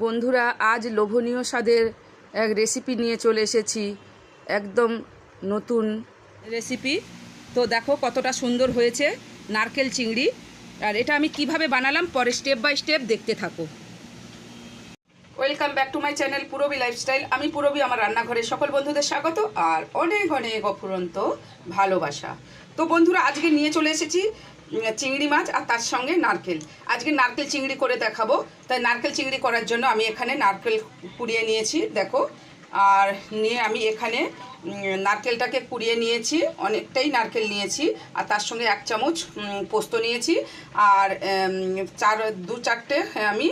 বন্ধুরা, আজ লোভনীয় স্বাদের এক রেসিপি নিয়ে চলে এসেছি। একদম নতুন রেসিপি তো দেখো কতটা সুন্দর হয়েছে নারকেল চিংড়ি। আর এটা আমি কীভাবে বানালাম পরে স্টেপ বাই স্টেপ দেখতে থাকো। Welcome back to my channel Purbi lifestyle আমি পুরবি আমার রান্নাঘরে সকল বন্ধুদের স্বাগত আর অনেক অনেক অফুরন্ত ভালোবাসা। তো বন্ধুরা, আজকে নিয়ে চলে এসেছি চিংড়ি মাছ আর তার সঙ্গে নারকেল। আজকে নারকেল চিংড়ি করে দেখাবো। তাই নারকেল চিংড়ি করার জন্য আমি এখানে নারকেল কুড়িয়ে নিয়েছি, দেখো। আর নিয়ে আমি এখানে নারকেলটাকে কুড়িয়ে নিয়েছি, অনেকটাই নারকেল নিয়েছি, আর তার সঙ্গে এক চামচ পোস্ত নিয়েছি। আর চার, দু চারটে আমি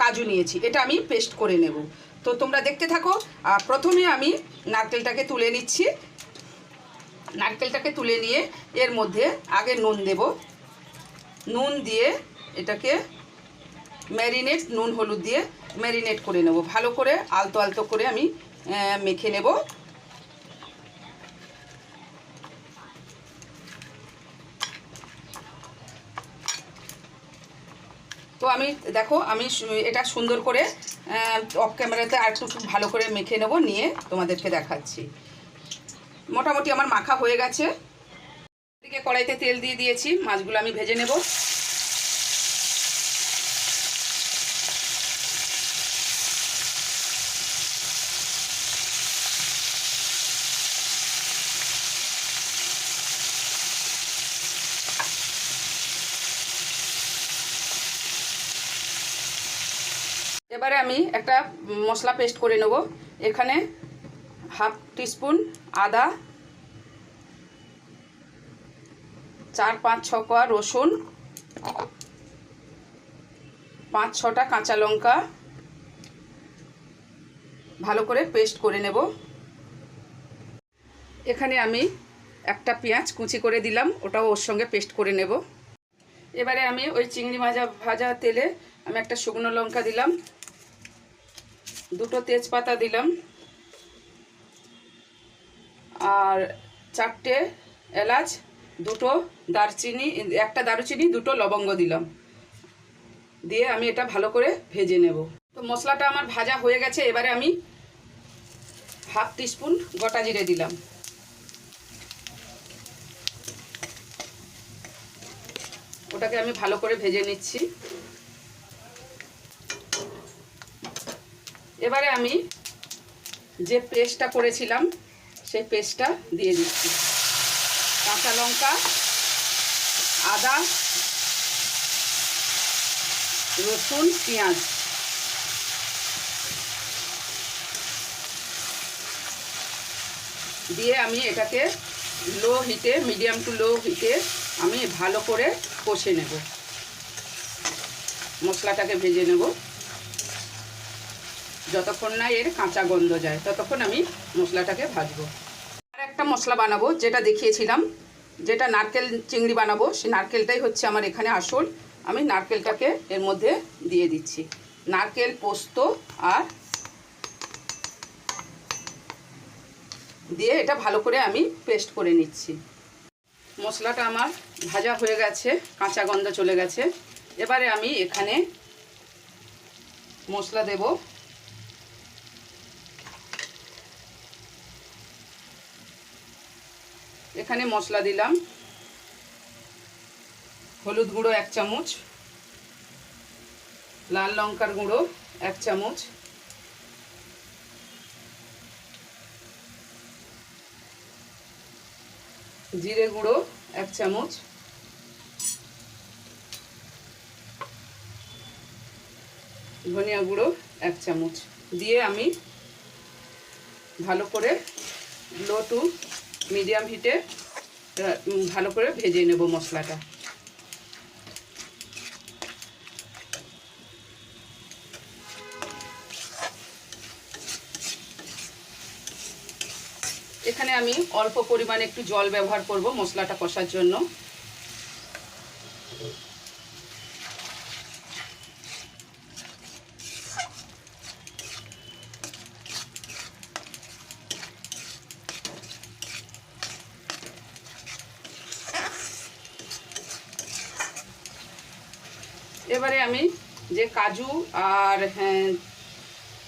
কাজু নিয়েছি। এটা আমি পেস্ট করে নেব। তো তোমরা দেখতে থাকো। আর প্রথমে আমি নারকেলটাকে তুলে নিচ্ছি। নারকেলটাকে তুলে নিয়ে এর মধ্যে আগে নুন দেব। নুন দিয়ে এটাকে ম্যারিনেট, নুন, হলুদ দিয়ে ম্যারিনেট করে নেব। ভালো করে আলতো আলতো করে আমি মেখে নেব। তো আমি, দেখো, আমি এটা সুন্দর করে অফ ক্যামেরাতে আর একটু ভালো করে মেখে নেব, নিয়ে তোমাদেরকে দেখাচ্ছি। মোটামুটি আমার মাখা হয়ে গেছে। এদিকে কড়াইতে তেল দিয়ে দিয়েছি, মাছগুলো আমি ভেজে নেব। এবারে আমি একটা মশলা পেস্ট করে নেব। এখানে হাফ টিস্পুন আদা চার, পাঁচ, ছ কোয়া রসুন, পাঁচ, ছটা কাঁচা লঙ্কা, ভালো করে পেস্ট করে নেব। এখানে আমি একটা পেঁয়াজ কুচি করে দিলাম, ওটাও ওর সঙ্গে পেস্ট করে নেব। এবারে আমি ওই চিংড়ি ভাজা ভাজা তেলে আমি একটা শুকনো লঙ্কা দিলাম, দুটো তেজপাতা দিলাম, আর চারটে এলাচ দুটো দারচিনি, একটা দারুচিনি, দুটো লবঙ্গ দিলাম। দিয়ে আমি এটা ভালো করে ভেজে নেব। তো মশলাটা আমার ভাজা হয়ে গেছে, এবারে আমি হাফ টিস্পুন গোটা জিরে দিলাম। ওটাকে আমি ভালো করে ভেজে নিচ্ছি। এবারে আমি যে পেস্টটা করেছিলাম, সেই পেস্টটা দিয়ে দিচ্ছি। কাঁচা লঙ্কা, আদা, রসুন, পেঁয়াজ। দিয়ে আমি এটাকে লো হিটে, মিডিয়াম টু লো হিটে আমি ভালো করে কষে নেব। মশলাটাকে ভেজে নেব। যতক্ষণ না এর কাঁচা গন্ধ যায়, ততক্ষণ আমি মশলাটাকে ভাজবো। আর একটা মশলা বানাবো, যেটা দেখিয়েছিলাম যেটা নারকেল চিংড়ি বানাবো সেই নারকেলটাই হচ্ছে আমার এখানে আসল। আমি নারকেলটাকে এর মধ্যে দিয়ে দিচ্ছি। নারকেল, পোস্ত আর দিয়ে এটা ভালো করে আমি পেস্ট করে নিচ্ছি। মশলাটা আমার ভাজা হয়ে গেছে, কাঁচা গন্ধ চলে গেছে। এবারে আমি এখানে মশলা দেব। এখানে মশলা দিলাম। হলুদ গুঁড়ো এক চামচ। লাল লঙ্কার গুঁড়ো এক চামচ। জিরে গুঁড়ো এক চামচ। ধনিয়া গুঁড়ো এক চামচ। দিয়ে আমি ভালো করে লো টু মিডিয়াম হিটে ভালো করে ভেজে নেব মশলাটা। এখানে আমি অল্প পরিমাণে একটু জল ব্যবহার করব মশলাটা কষার জন্য। এবারে আমি যে কাজু আর হ্যাঁ,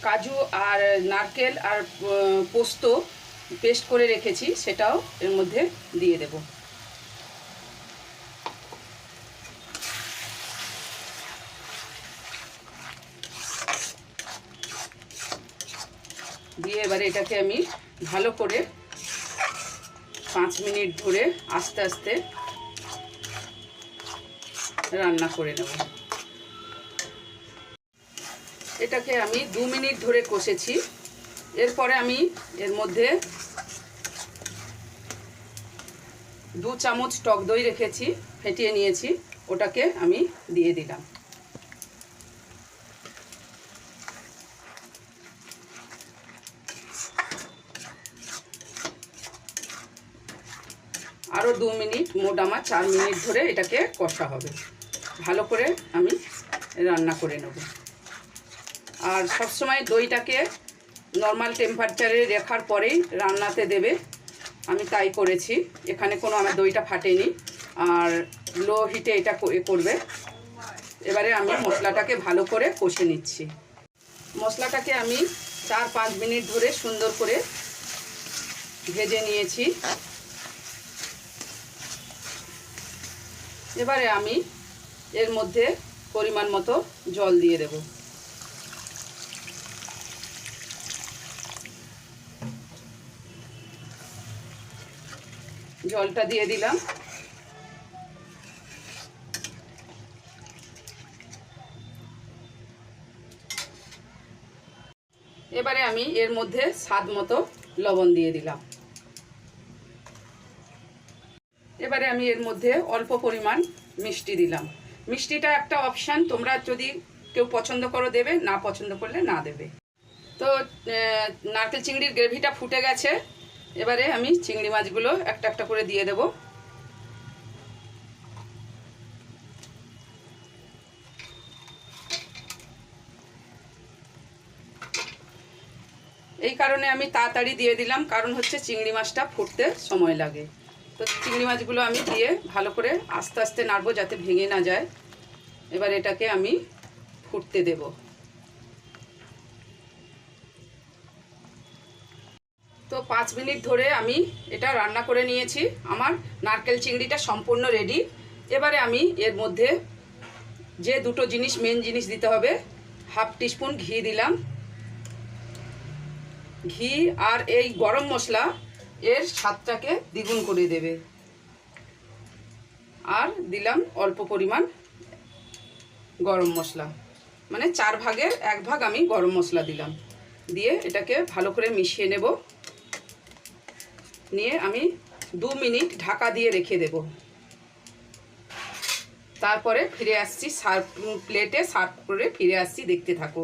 কাজু আর নারকেল আর পোস্ত পেস্ট করে রেখেছি সেটাও এর মধ্যে দিয়ে দেব। দিয়ে এবারে এটাকে আমি ভালো করে পাঁচ মিনিট ধরে আস্তে আস্তে রান্না করে নেব। এটাকে আমি দু মিনিট ধরে কষেছি। এরপরে আমি এর মধ্যে দু চামচ টক দই রেখেছি, ফেটিয়ে নিয়েছি, ওটাকে আমি দিয়ে দিলাম। আরও দু মিনিট, মোট আমার চার মিনিট ধরে এটাকে কষা হবে। ভালো করে আমি রান্না করে নেব। আর সবসময় দইটাকে নর্মাল টেম্পারেচারে রেখার পরেই রান্নাতে দেবে। আমি তাই করেছি। এখানে কোনো আমার দইটা ফাটেনি। আর লো হিটে এটা করবে। এবারে আমি মশলাটাকে ভালো করে কষে নিচ্ছি। মশলাটাকে আমি চার পাঁচ মিনিট ধরে সুন্দর করে ভেজে নিয়েছি। এবারে আমি এর মধ্যে পরিমাণ মতো জল দিয়ে দেব। জলটা দিয়ে দিলাম। এবারে আমি এর মধ্যে স্বাদ মতো লবণ দিয়ে দিলাম। এবারে আমি এর মধ্যে অল্প পরিমাণ মিষ্টি দিলাম। মিষ্টিটা একটা অপশান, তোমরা যদি কেউ পছন্দ করো দেবে, না পছন্দ করলে না দেবে। তো নারকেল চিংড়ির গ্রেভিটা ফুটে গেছে। এবারে আমি চিংড়ি মাছগুলো একটা একটা করে দিয়ে দেব। এই কারণে আমি তাড়াতাড়ি দিয়ে দিলাম, কারণ হচ্ছে চিংড়ি মাছটা ফুটতে সময় লাগে। তো চিংড়ি মাছগুলো আমি দিয়ে ভালো করে আস্তে আস্তে নাড়বো যাতে ভেঙে না যায়। এবার এটাকে আমি ফুটতে দেব। তো পাঁচ মিনিট ধরে আমি এটা রান্না করে নিয়েছি। আমার নারকেল চিংড়িটা সম্পূর্ণ রেডি এবারে আমি এর মধ্যে যে দুটো জিনিস মেন জিনিস দিতে হবে হাফ টিস্পুন ঘি দিলাম। ঘি আর এই গরম মশলা এর স্বাদটাকে দ্বিগুণ করে দেবে। আর দিলাম অল্প পরিমাণ গরম মশলা। মানে চার ভাগের এক ভাগ আমি গরম মশলা দিলাম। দিয়ে এটাকে ভালো করে মিশিয়ে নেব। নিয়ে আমি দু মিনিট ঢাকা দিয়ে রেখে দেব। তারপরে ফিরে আসছি সার্ভ প্লেটে সার্ভ করে ফিরে আসছি, দেখতে থাকো।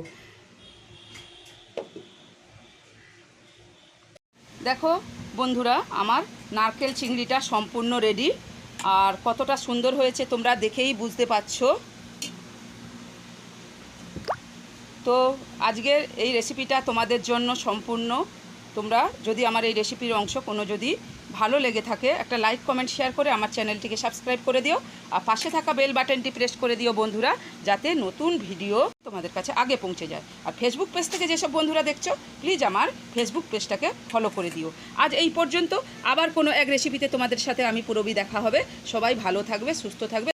দেখো বন্ধুরা, আমার নারকেল চিংড়িটা সম্পূর্ণ রেডি। আর কতটা সুন্দর হয়েছে তোমরা দেখেই বুঝতে পারছ। তো আজকের এই রেসিপিটা তোমাদের জন্য সম্পূর্ণ। তোমরা যদি আমার এই রেসিপির অংশ কোনো যদি ভালো লেগে থাকে, একটা লাইক কমেন্ট শেয়ার করে আমার চ্যানেলটিকে সাবস্ক্রাইব করে দিও। আর পাশে থাকা বেল বাটনটি প্রেস করে দিও বন্ধুরা, যাতে নতুন ভিডিও তোমাদের কাছে আগে পৌঁছে যায়। আর ফেসবুক পেজ থেকে যেসব বন্ধুরা দেখছ প্লিজ আমার ফেসবুক পেজটাকে ফলো করে দিও। আজ এই পর্যন্ত, আবার কোনো এক রেসিপিতে তোমাদের সাথে আমি পুরবি দেখা হবে। সবাই ভালো থাকবে, সুস্থ থাকবে।